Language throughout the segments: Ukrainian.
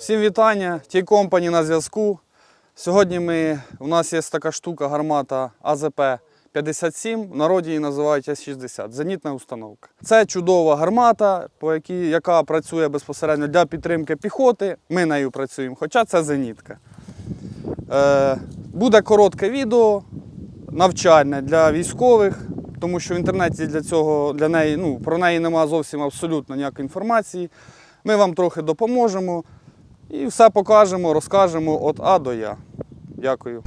Всім вітання, ті компані на зв'язку. Сьогодні ми, у нас є така штука гармата АЗП-57, в народі її називають С-60, зенітна установка. Це чудова гармата, по якій, яка працює безпосередньо для підтримки піхоти. Ми нею працюємо, хоча це зенітка. Е, буде коротке відео, навчальне для військових, тому що в інтернеті для цього, для неї, ну, про неї немає зовсім абсолютно ніякої інформації. Ми вам трохи допоможемо і все покажемо, розкажемо від А до Я. Дякую.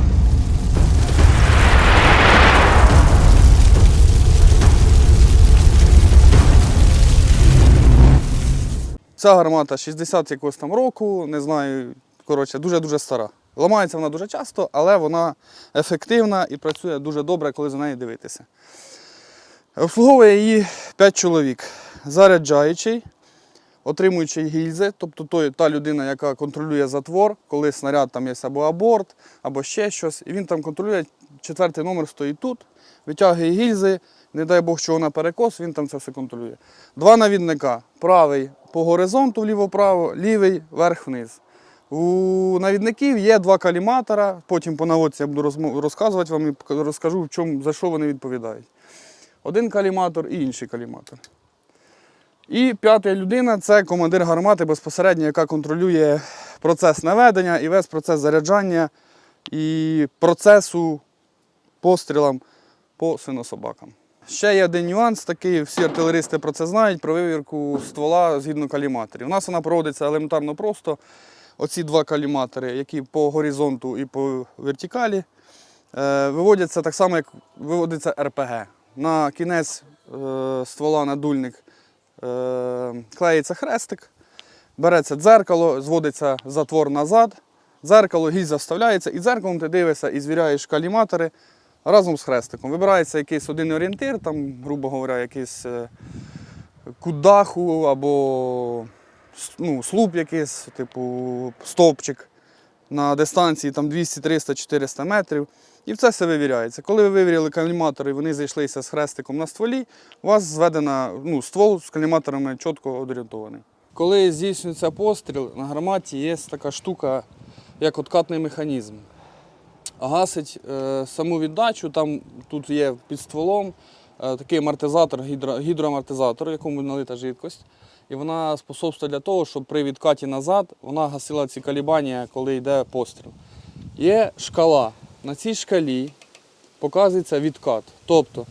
Ця гармата 60 якогось там року, не знаю, коротше, дуже-дуже стара. Ламається вона дуже часто, але вона ефективна і працює дуже добре, коли за нею дивитися. Обслуговує її 5 чоловік. Заряджаючий, отримуючий гільзи, тобто той, та людина, яка контролює затвор, коли снаряд там є або аборт, або ще щось. І він там контролює, четвертий номер стоїть тут, витягує гільзи, не дай Бог, що вона перекос, він там це все контролює. Два навідника. Правий по горизонту вліво-право, лівий вверх-вниз. У навідників є два каліматора, потім по наводці я буду розказувати вам і розкажу, в чому, за що вони відповідають. Один каліматор і інший каліматор. І п'ята людина це командир гармати безпосередньо, яка контролює процес наведення і весь процес заряджання і процесу пострілам по свинособакам. Ще є один нюанс такий, всі артилеристи про це знають, про вивірку ствола згідно каліматорів. У нас вона проводиться елементарно просто. Оці два каліматори, які по горизонту і по вертикалі, е, виводяться так само, як виводиться РПГ. На кінець е, ствола надульник клеїться хрестик, береться дзеркало, зводиться затвор назад, дзеркало, гільза вставляється, і дзеркалом ти дивишся і звіряєш каліматори разом з хрестиком. Вибирається якийсь один орієнтир, там, грубо говоря, якийсь е, кут даху або ну, слуп якийсь, типу стовпчик на дистанції там 200, 300, 400 метрів. І це все вивіряється. Коли ви вивіряли каліматори, і вони зайшлися з хрестиком на стволі, у вас зведена ну, ствол з каліматорами чітко орієнтований. Коли здійснюється постріл, на гарматі є така штука, як откатний механізм. Гасить е, саму віддачу, там тут є під стволом е, такий амортизатор, гідро, гідроамортизатор, в якому налита жидкость. І вона способствує для того, щоб при відкаті назад вона гасила ці колібання, коли йде постріл. Є шкала. На цій шкалі показується відкат. Тобто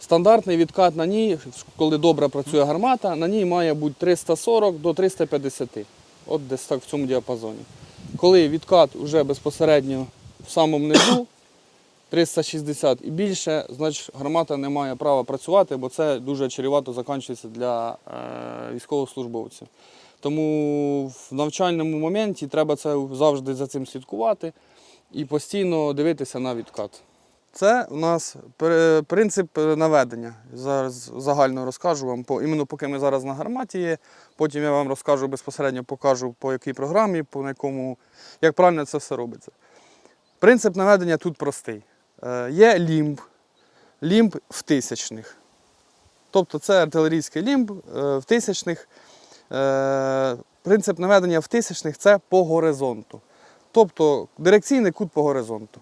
стандартний відкат на ній, коли добре працює гармата, на ній має бути 340 до 350. От десь так в цьому діапазоні. Коли відкат вже безпосередньо в самому низу, 360 і більше, значить гармата не має права працювати, бо це дуже чревато закінчується для е, військовослужбовців. Тому в навчальному моменті треба це завжди за цим слідкувати і постійно дивитися на відкат. Це у нас принцип наведення. Зараз загально розкажу вам, іменно поки ми зараз на гарматі є. Потім я вам розкажу безпосередньо, покажу по якій програмі, по якому, як правильно це все робиться. Принцип наведення тут простий. Е, Є лімб, лімб в тисячних. Тобто це артилерійський лімб е, в тисячних. Е, Принцип наведення в тисячних це по горизонту. Тобто дирекційний кут по горизонту.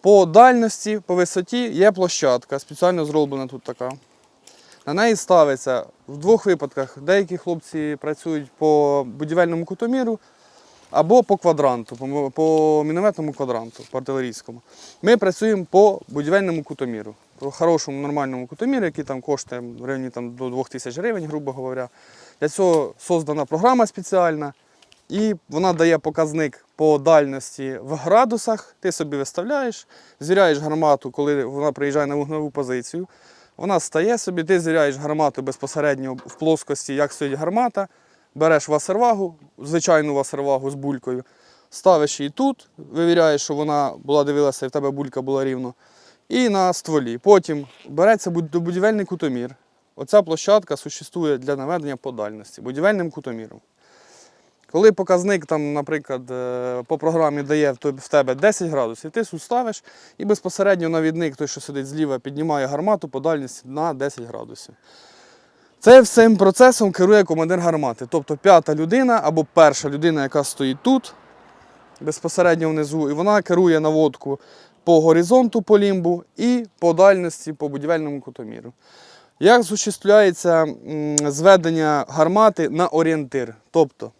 По дальності, по висоті є площадка, спеціально зроблена тут така. На неї ставиться в двох випадках. Деякі хлопці працюють по будівельному кутоміру або по квадранту, по, по мінометному квадранту, по артилерійському. Ми працюємо по будівельному кутоміру, по хорошому нормальному кутоміру, який там коштує в районі там, до 2000 гривень, грубо говоря. Для цього создана програма спеціальна, і вона дає показник по дальності в градусах. Ти собі виставляєш, звіряєш гармату, коли вона приїжджає на вогневу позицію. Вона стає собі, ти звіряєш гармату безпосередньо в плоскості, як стоїть гармата, береш васервагу, звичайну васервагу з булькою, ставиш її тут, вивіряєш, що вона була дивилася, і в тебе булька була рівно. І на стволі. Потім береться будівельний кутомір. Оця площадка существує для наведення по дальності, будівельним кутоміром. Коли показник, там, наприклад, е, по програмі дає в тебе- 10 градусів, ти ставиш і безпосередньо навідник, той, що сидить зліва, піднімає гармату по дальності на 10 градусів. Це всім процесом керує командир гармати. Тобто п'ята людина або перша людина, яка стоїть тут, безпосередньо внизу, і вона керує наводку по горизонту по лімбу і по дальності по будівельному кутоміру. Як осуществляється зведення гармати на орієнтир? Тобто,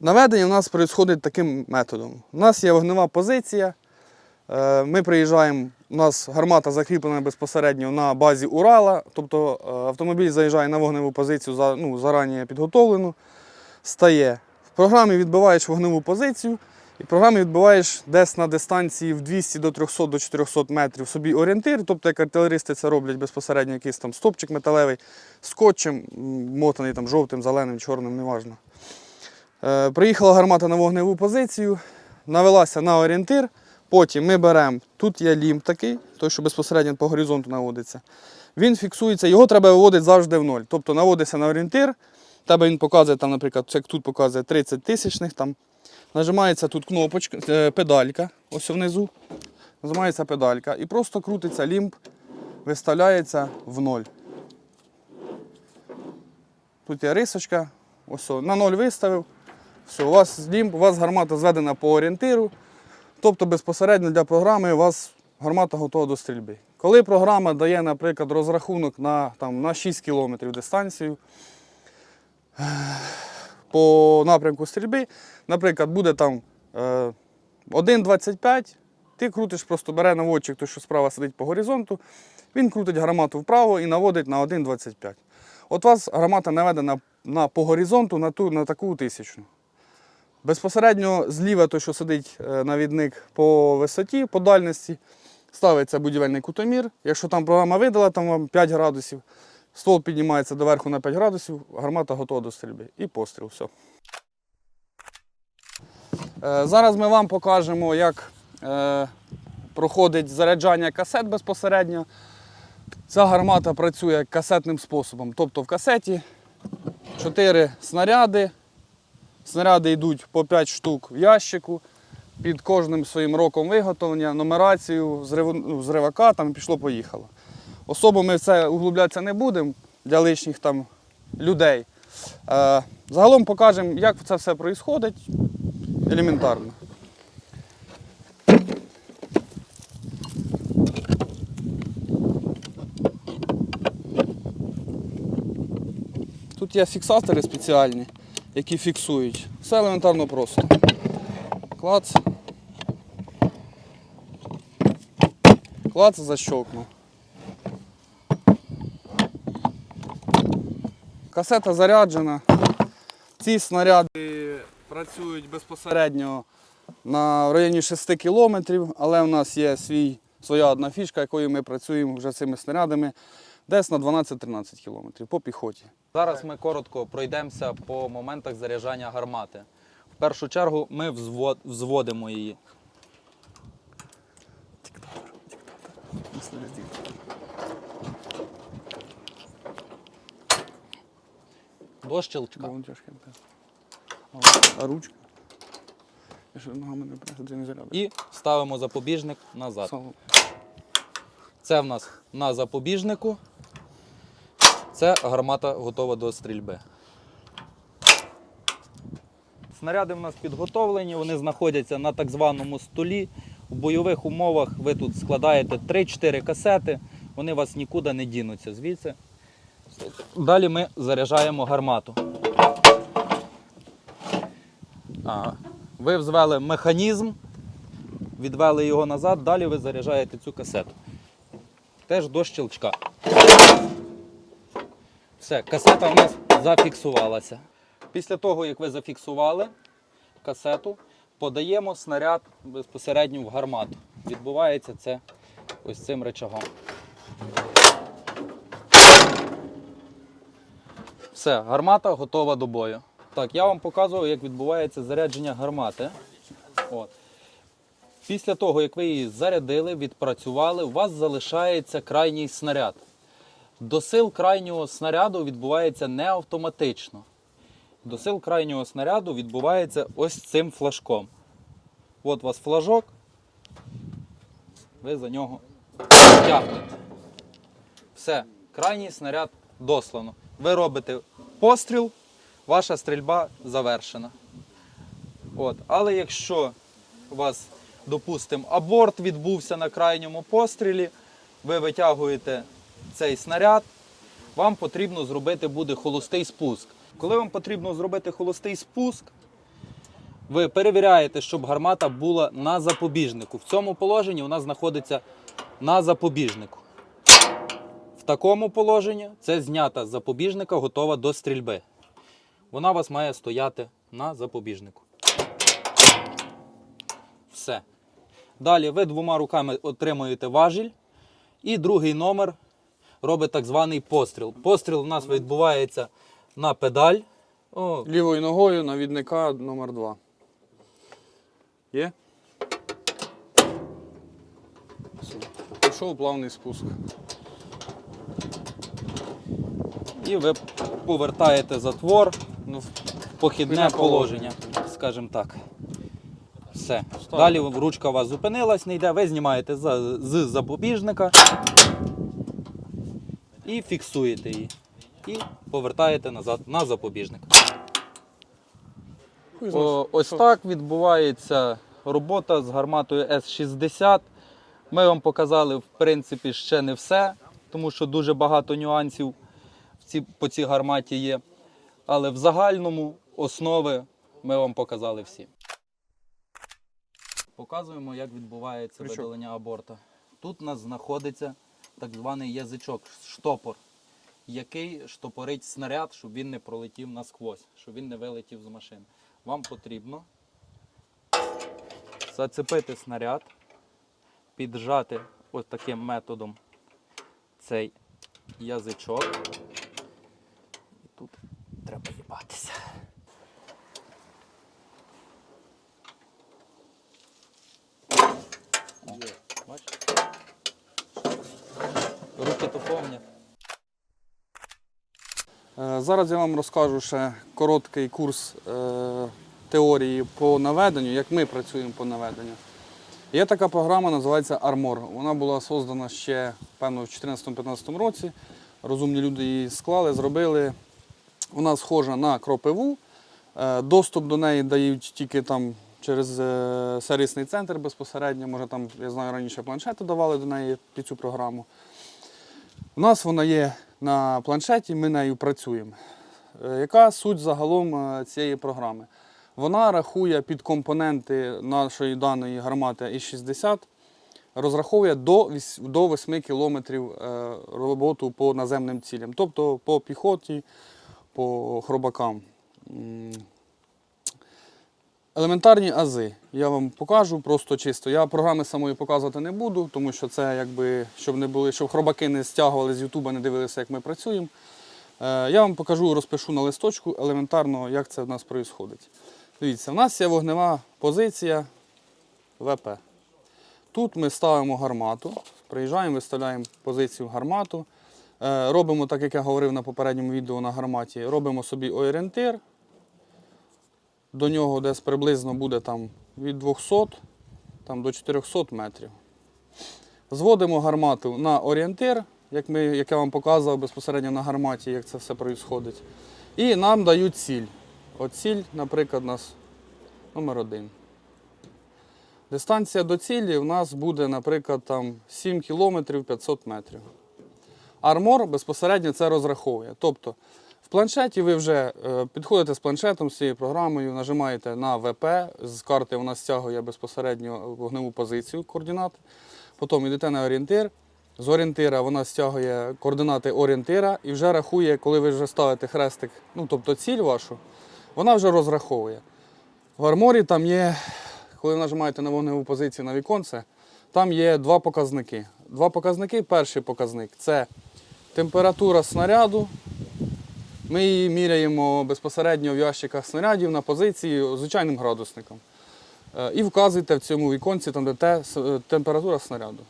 наведення у нас відбувається таким методом. У нас є вогнева позиція. Е, Ми приїжджаємо, у нас гармата закріплена безпосередньо на базі Урала, тобто е, автомобіль заїжджає на вогневу позицію ну, зарані підготовлену, стає. В програмі відбиваєш вогневу позицію, і в програмі відбиваєш десь на дистанції в 200 до 300 до 400 метрів собі орієнтир. Тобто, як артилеристи це роблять безпосередньо якийсь там стопчик металевий, скотчем, мотаний там жовтим, зеленим, чорним, неважно. Е, Приїхала гармата на вогневу позицію, навелася на орієнтир. Потім ми беремо, тут є лімб такий, той, що безпосередньо по горизонту наводиться. Він фіксується, його треба виводити завжди в ноль. Тобто наводиться на орієнтир, тебе він показує, там, наприклад, як тут показує 30 тисячних. Там. Нажимається тут кнопочка, е, педалька, ось внизу. Нажимається педалька і просто крутиться лімб, виставляється в ноль. Тут є рисочка, ось на ноль виставив. Все, у вас лімб, у вас гармата зведена по орієнтиру. Тобто безпосередньо для програми у вас гармата готова до стрільби. Коли програма дає, наприклад, розрахунок на, там, на 6 км дистанцію е, по напрямку стрільби, наприклад, буде там е, 1,25, ти крутиш, просто бере наводчик, той, що справа сидить по горизонту, він крутить гармату вправо і наводить на 1,25. От у вас гармата наведена на, по горизонту на, ту, на таку тисячну. Безпосередньо зліва той, що сидить е, навідник по висоті, по дальності, ставиться будівельний кутомір. Якщо там програма видала, там вам 5 градусів, ствол піднімається доверху на 5 градусів, гармата готова до стрільби. І постріл. Все. Зараз ми вам покажемо, як е, проходить заряджання касет безпосередньо. Ця гармата працює касетним способом. Тобто в касеті 4 снаряди. Снаряди йдуть по 5 штук в ящику, під кожним своїм роком виготовлення, нумерацію, ну, зривака, там пішло-поїхало. Особо ми в це углублятися не будемо для лишніх там людей. Е, загалом покажемо, як це все відбувається елементарно. Тут є фіксатори спеціальні, які фіксують. Все елементарно просто. Клац. Клац защелкнув. Касета заряджена. Ці снаряди працюють безпосередньо на районі 6 кілометрів, але у нас є свій, своя одна фішка, якою ми працюємо вже цими снарядами, десь на 12-13 кілометрів по піхоті. Зараз ми коротко пройдемося по моментах заряджання гармати. В першу чергу ми взвод, взводимо її. До щелчка. Вон тяжке. А, а ручка? Я ще ногами не пресу, не зарядок. І ставимо запобіжник назад. Це в нас на запобіжнику. Це гармата готова до стрільби. Снаряди в нас підготовлені, вони знаходяться на так званому столі. У бойових умовах ви тут складаєте 3-4 касети, вони вас нікуди не дінуться звідси. Далі ми заряджаємо гармату. Ви взвели механізм, відвели його назад, далі ви заряджаєте цю касету. Теж до щелчка. Все, касета у нас зафіксувалася. Після того, як ви зафіксували касету, подаємо снаряд безпосередньо в гармату. Відбувається це ось цим речагом. Все, гармата готова до бою. Так, я вам показував, як відбувається зарядження гармати. От. Після того, як ви її зарядили, відпрацювали, у вас залишається крайній снаряд. Досил крайнього снаряду відбувається не автоматично. Досил крайнього снаряду відбувається ось цим флажком. От у вас флажок, ви за нього тягнете. Все, крайній снаряд дослано. Ви робите постріл, ваша стрільба завершена. От. Але якщо у вас, допустимо, аборт відбувся на крайньому пострілі, ви витягуєте цей снаряд, вам потрібно зробити буде холостий спуск. Коли вам потрібно зробити холостий спуск, ви перевіряєте, щоб гармата була на запобіжнику. В цьому положенні вона знаходиться на запобіжнику. В такому положенні це знята з запобіжника, готова до стрільби. Вона у вас має стояти на запобіжнику. Все. Далі ви двома руками отримуєте важіль, і другий номер робить так званий постріл. Постріл у нас відбувається на педаль. О, Лівою ногою навідника номер 2 Є? Пішов плавний спуск. і ви повертаєте затвор Ну, в похідне положення, скажімо так. Все. Далі ручка у вас зупинилась, не йде, ви знімаєте з запобіжника і фіксуєте її. І повертаєте назад на запобіжник. О, ось так відбувається робота з гарматою С-60. Ми вам показали, в принципі, ще не все, тому що дуже багато нюансів в ці, по цій гарматі є. Але в загальному основи ми вам показали всі. Показуємо, як відбувається видалення аборта. Тут у нас знаходиться так званий язичок, штопор, який штопорить снаряд, щоб він не пролетів насквозь, щоб він не вилетів з машини. Вам потрібно зацепити снаряд, піджати ось таким методом цей язичок. І тут треба їбатися. О, Руки повні. Е, Зараз я вам розкажу ще короткий курс е, теорії по наведенню, як ми працюємо по наведенню. Є така програма, називається Armor. Вона була создана ще, певно, в 2014-2015 році. Розумні люди її склали, зробили. Вона схожа на кропиву. Е, Доступ до неї дають тільки там через сервісний центр безпосередньо. Може, там, я знаю, раніше планшети давали до неї під цю програму. У нас вона є на планшеті, ми нею працюємо. Е, Яка суть загалом е, цієї програми? Вона рахує під компоненти нашої даної гармати І-60, розраховує до 8 кілометрів е, роботу по наземним цілям, тобто по піхоті, по хробакам. Елементарні ази. Я вам покажу просто чисто. Я програми самої показувати не буду, тому що це якби, щоб не були, щоб хробаки не стягували з Ютуба, не дивилися, як ми працюємо. Е, Я вам покажу, розпишу на листочку елементарно, як це в нас відбувається. Дивіться, в нас є вогнева позиція ВП. Тут ми ставимо гармату, приїжджаємо, виставляємо позицію гармату. Е, Робимо, так як я говорив на попередньому відео на гарматі, робимо собі орієнтир. До нього десь приблизно буде там від 200 там, до 400 метрів. Зводимо гармату на орієнтир, як, ми, як я вам показував безпосередньо на гарматі, як це все відбувається. І нам дають ціль. От ціль, наприклад, у нас номер один. Дистанція до цілі у нас буде, наприклад, там 7 кілометрів 500 метрів. Армор безпосередньо це розраховує. Тобто в планшеті ви вже е, підходите з планшетом, з цією програмою, нажимаєте на ВП, з карти вона стягує безпосередньо вогневу позицію координат. Потім йдете на орієнтир. З орієнтира вона стягує координати орієнтира і вже рахує, коли ви вже ставите хрестик, ну тобто ціль вашу, вона вже розраховує. В арморі там є, коли нажимаєте на вогневу позицію на віконце, там є два показники. Два показники. Перший показник це температура снаряду. Ми її міряємо безпосередньо в ящиках снарядів на позиції звичайним градусником. Е, І вказуєте в цьому віконці, там, де те, е, температура снаряду.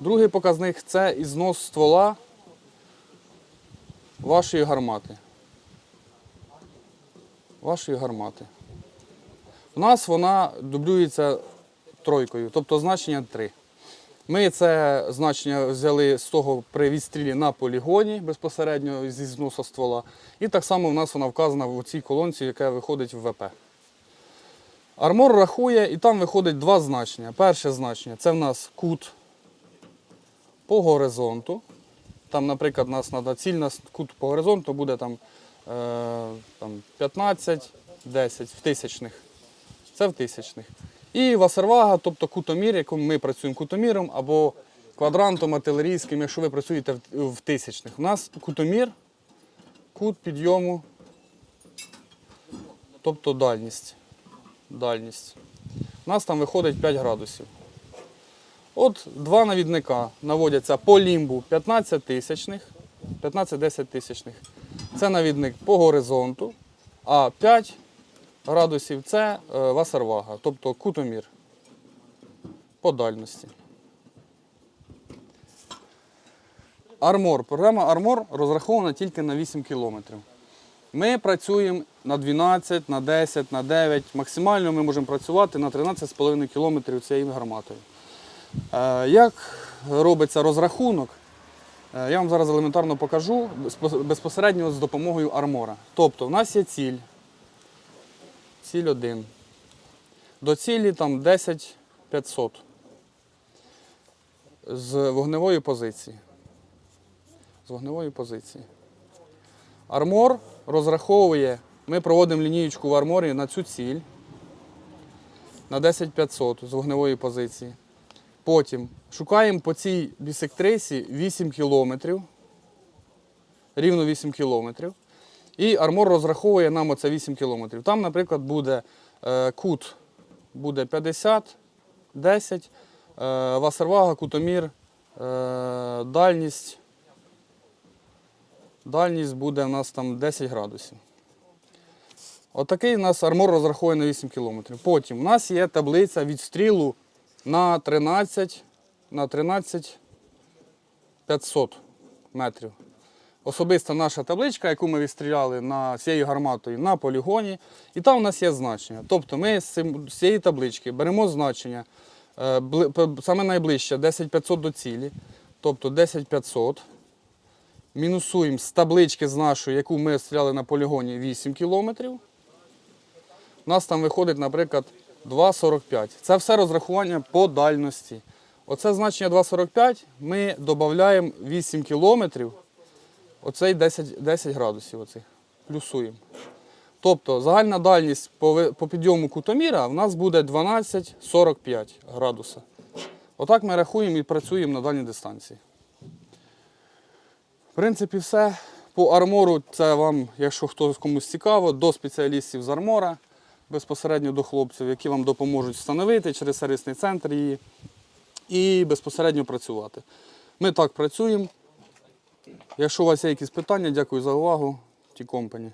Другий показник це ізнос ствола вашої гармати. Вашої гармати. У нас вона дублюється тройкою, тобто значення 3. Ми це значення взяли з того при відстрілі на полігоні безпосередньо зі зносу ствола. І так само в нас вона вказана в цій колонці, яка виходить в ВП. Армор рахує, і там виходить два значення. Перше значення це в нас кут по горизонту. Там, наприклад, у нас треба цільна кут по горизонту буде там, е, там 15, 10 в тисячних. Це в тисячних. І васервага, тобто кутомір, яким ми працюємо кутоміром або квадрантом артилерійським, якщо ви працюєте в, тисячних. У нас кутомір, кут підйому, тобто дальність. дальність. У нас там виходить 5 градусів. От два навідника наводяться по лімбу 15 тисячних, 15-10 тисячних. Це навідник по горизонту, а 5 градусів це е, васервага, тобто кутомір по дальності. Армор. Програма Армор розрахована тільки на 8 кілометрів. Ми працюємо на 12, на 10, на 9. Максимально ми можемо працювати на 13,5 кілометрів цією гарматою. Е, Як робиться розрахунок, е, я вам зараз елементарно покажу безпосередньо з допомогою армора. Тобто, в нас є ціль. Ціль 1. До цілі там 10 500 з вогневої позиції. З вогневої позиції. Армор розраховує, ми проводимо лінієчку в арморі на цю ціль на 10 500 з вогневої позиції. Потім шукаємо по цій бісектрисі 8 кілометрів, рівно 8 кілометрів. І армор розраховує нам оце 8 кілометрів. Там, наприклад, буде е, кут буде 50, 10, е, васервага, кутомір, е, дальність. Дальність буде у нас там 10 градусів. Отакий у нас армор розраховує на 8 кілометрів. Потім у нас є таблиця відстрілу на 13, на 13 500 метрів. Особиста наша табличка, яку ми відстріляли на цією гарматою на полігоні, і там у нас є значення. Тобто ми з, цієї таблички беремо значення е, саме найближче 10500 до цілі, тобто 10500. Мінусуємо з таблички з нашої, яку ми стріляли на полігоні 8 кілометрів. У нас там виходить, наприклад, 2,45. Це все розрахування по дальності. Оце значення 2,45 ми додаємо 8 кілометрів, оцей 10, 10 градусів оцих, плюсуємо. Тобто загальна дальність по, по підйому кутоміра в нас буде 12,45 градуса. Отак ми рахуємо і працюємо на дальній дистанції. В принципі, все. По армору це вам, якщо хтось комусь цікаво, до спеціалістів з армора, безпосередньо до хлопців, які вам допоможуть встановити через сервісний центр її і безпосередньо працювати. Ми так працюємо. Якщо у вас є якісь питання, дякую за увагу. Ті компані.